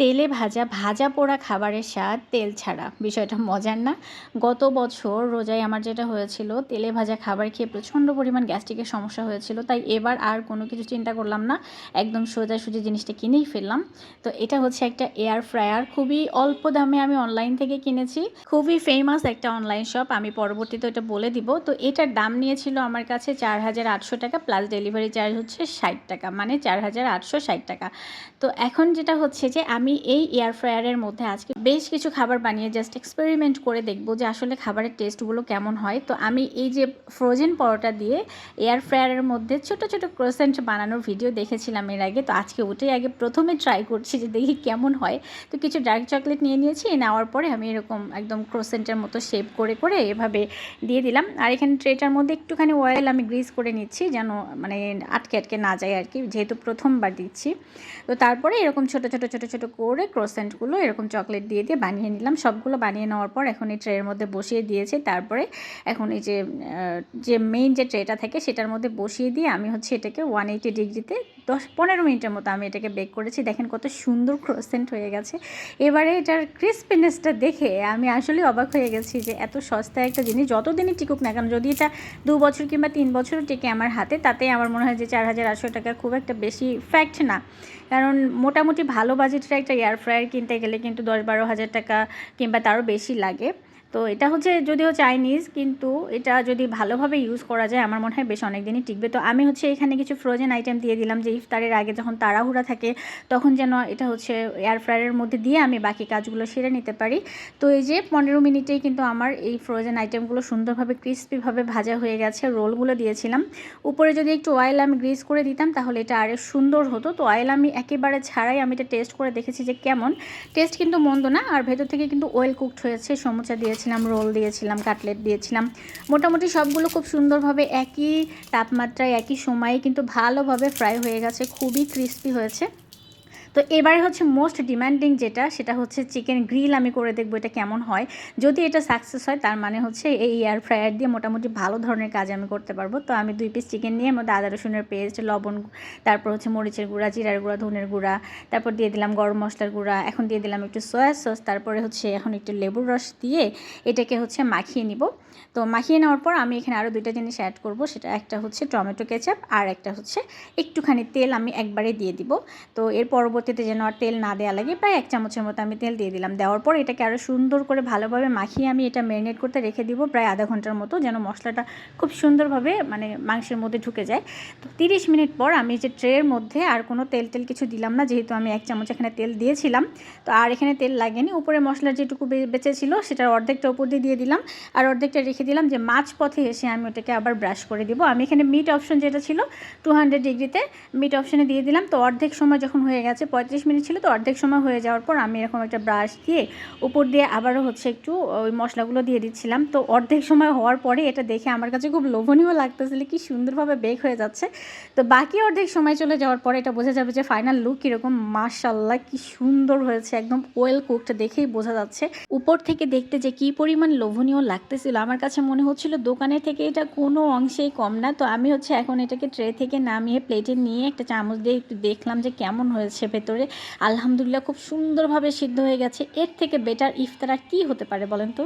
তেলে ভাজা ভাজা পোড়া খাবারের স্বাদ তেল ছাড়া। বিষয়টা মজার না। গত বছর রোজায় আমার যেটা হয়েছিল, তেলে ভাজা খাবার খেয়ে প্রচণ্ড পরিমাণ গ্যাস্ট্রিকের সমস্যা হয়েছিল, তাই এবার আর কোনো কিছু চিন্তা করলাম না। একদম সোজাসুজি জিনিসটা কিনেই ফেললাম। তো এটা হচ্ছে একটা এয়ার ফ্রায়ার খুবই অল্প দামে আমি অনলাইন থেকে কিনেছি। খুবই ফেমাস একটা অনলাইন শপ আমি পরবর্তীতে এটা বলে দিব। তো এটার দাম নিয়েছিল আমার কাছে চার হাজার আটশো টাকা প্লাস ডেলিভারি চার্জ হচ্ছে ষাট টাকা মানে চার হাজার আটশো ষাট টাকা। তো এখন যেটা হচ্ছে যে আমি এই এয়ার ফ্রায়ারের মধ্যে আজকে বেশ কিছু খাবার বানিয়ে জাস্ট এক্সপেরিমেন্ট করে দেখব যে আসলে খাবারের টেস্টগুলো কেমন হয়। তো আমি এই যে ফ্রোজেন পরোটা দিয়ে এয়ার ফ্রায়ারের মধ্যে ছোট ছোট ক্রোসেন্ট বানানোর ভিডিও দেখেছিলাম এর আগে। তো আজকে ওটাই আগে প্রথমে ট্রাই করছি যে দেখি কেমন হয়। তো কিছু ডার্ক চকলেট নিয়ে নিয়েছি নেওয়ার পরে আমি এরকম একদম ক্রোসেন্টের মতো শেপ করে করে এভাবে দিয়ে দিলাম। আর এখানে ট্রেটার মধ্যে একটুখানি অয়েল আমি গ্রিস করে নিচ্ছি যেন মানে আটকে আটকে না যায় আর কি, যেহেতু প্রথমবার দিচ্ছি। তো তারপরে এরকম ছোট ছোট ছোট ছোট করে ক্রোসেন্টগুলো এরকম চকলেট দিয়ে দিয়ে বানিয়ে নিলাম। সবগুলো বানিয়ে নেওয়ার পর এখন এই ট্রের মধ্যে বসিয়ে দিয়েছে। তারপরে এখন এই যে যে মেইন যে ট্রেটা থাকে সেটার মধ্যে বসিয়ে দিয়ে আমি হচ্ছে এটাকে ওয়ান এইটি ডিগ্রিতে দশ পনেরো মিনিটের মতো আমি এটাকে বেক করেছি। দেখেন কত সুন্দর ক্রোসেন্ট হয়ে গেছে। এবারে এটার ক্রিসপিনেসটা দেখে আমি আসলে অবাক হয়ে গেছি যে এত সস্তা একটা জিনিস যতদিনই টিকুক না কেন, যদি এটা দু বছর কিংবা তিন বছরও টিকে আমার হাতে তাতে আমার মনে হয় যে চার হাজার আটশো টাকা খুব একটা বেশি ফ্যাক্ট না। কারণ মোটামুটি ভালো বাজেটের একটা এয়ার ফ্রায়ার কিনতে গেলে কিন্তু দশ বারো হাজার টাকা কিংবা তারও বেশি লাগে। তো এটা হচ্ছে যদিও চাইনিজ, কিন্তু এটা যদি ভালোভাবে ইউজ করা যায়, আমার মনে হয় বেশ অনেক দিনই টিকবে। তো আমি হচ্ছে এখানে কিছু ফ্রোজেন আইটেম দিয়ে দিলাম, যে ইফতারের আগে যখন তাড়াহুড়া থাকে, তখন যেন এটা হচ্ছে এয়ার ফ্রায়ারের মধ্যে দিয়ে আমি বাকি কাজগুলো সেরে নিতে পারি। তো এই যে পনেরো মিনিটেই কিন্তু আমার এই ফ্রোজেন আইটেমগুলো সুন্দরভাবে ক্রিস্পিভাবে ভাজা হয়ে গেছে রোলগুলো দিয়েছিলাম। উপরে যদি একটু অয়েল আমি গ্রিস করে দিতাম, তাহলে এটা আরও সুন্দর হতো। তো অয়েল আমি একেবারে ছাড়াই আমি এটা টেস্ট করে দেখেছি যে কেমন। টেস্ট কিন্তু মন্দ না, আর ভেতর থেকে কিন্তু অয়েল কুকড হয়েছে, সমুচা দিয়েছে। দিয়েছিলাম, রোল দিয়েছিলাম, কাটলেট দিয়েছিলাম। মোটামুটি সবগুলো খুব সুন্দরভাবে একই তাপমাত্রায়, একই সময়ে কিন্তু ভালোভাবে ফ্রাই হয়ে গেছে, খুবই ক্রিস্পি হয়েছে। তো এবারে হচ্ছে মোস্ট ডিমান্ডিং যেটা, সেটা হচ্ছে চিকেন গ্রিল আমি করে দেখব এটা কেমন হয়। যদি এটা সাকসেস হয়, তার মানে হচ্ছে এই এয়ার ফ্রায়ার দিয়ে মোটামুটি ভালো ধরনের কাজ আমি করতে পারব। তো আমি দুই পিস চিকেন নিয়ে মধ্যে আদা, রসুনের পেস্ট লবণ, তারপর হচ্ছে মরিচের গুঁড়া, জিরার গুঁড়া, ধনের গুঁড়া, তারপর দিয়ে দিলাম গরম মশলার গুঁড়া, এখন দিয়ে দিলাম একটু সয়া সস তারপরে হচ্ছে এখন একটু লেবুর রস দিয়ে এটাকে হচ্ছে মাখিয়ে নিব। তো মাখিয়ে নেওয়ার পর আমি এখানে আরও দুইটা জিনিস অ্যাড করব, সেটা একটা হচ্ছে টমেটো কেচাপ আর একটা হচ্ছে একটুখানি তেল আমি একবারে দিয়ে দিব। তো এর পরবর্তী পরবর্তীতে যেন আর তেল না দেওয়া লাগে, প্রায় এক চামচের মতো আমি তেল দিয়ে দিলাম। দেওয়ার পর এটাকে আরও সুন্দর করে ভালোভাবে মাখিয়ে আমি এটা ম্যারিনেট করতে রেখে দিব, প্রায় আধা ঘণ্টার মতো যেন মশলাটা খুব সুন্দরভাবে মানে মাংসের মধ্যে ঢুকে যায়। তো তিরিশ মিনিট পর আমি যে ট্রের মধ্যে আর কোনো তেল তেল কিছু দিলাম না, যেহেতু আমি এক চামচ এখানে তেল দিয়েছিলাম, তো আর এখানে তেল লাগেনি। উপরে মশলার যেটুকু বেঁচে ছিল সেটার অর্ধেকটা উপর দিয়ে দিয়ে দিলাম। আর অর্ধেকটা রেখে দিলাম যে মাছ পথে এসে আমি ওটাকে আবার ব্রাশ করে দিব। আমি এখানে মিট অপশন যেটা ছিল টু হান্ড্রেড ডিগ্রিতে মিট অপশনে দিয়ে দিলাম। তো অর্ধেক সময় যখন হয়ে গেছে পঁয়ত্রিশ মিনিট ছিল তো অর্ধেক সময় হয়ে যাওয়ার পর আমি এরকম একটা ব্রাশ দিয়ে উপর দিয়ে আবারও হচ্ছে একটু ওই মশলাগুলো দিয়ে দিচ্ছিলাম। তো অর্ধেক সময় হওয়ার পরে এটা দেখে আমার কাছে খুব লোভনীয় লাগতেছিল, কি সুন্দরভাবে বেক হয়ে যাচ্ছে। তো বাকি অর্ধেক সময় চলে যাওয়ার পরে এটা বোঝা যাবে যে ফাইনাল লুক কীরকম মাশাল্লাহ কি সুন্দর হয়েছে। একদম ওয়েল কুকড দেখেই বোঝা যাচ্ছে। উপর থেকে দেখতে যে কি পরিমাণ লোভনীয় লাগতেছিল, আমার কাছে মনে হচ্ছিল দোকানের থেকে এটা কোনো অংশেই কম না। তো আমি হচ্ছে এখন এটাকে ট্রে থেকে নামিয়ে প্লেটে নিয়ে একটা চামচ দিয়ে একটু দেখলাম যে কেমন হয়েছে ভেতরে। আলহামদুলিল্লাহ, খুব সুন্দরভাবে সিদ্ধ হয়ে গেছে। এর থেকে বেটার ইফতারা কী হতে পারে বলেন তো?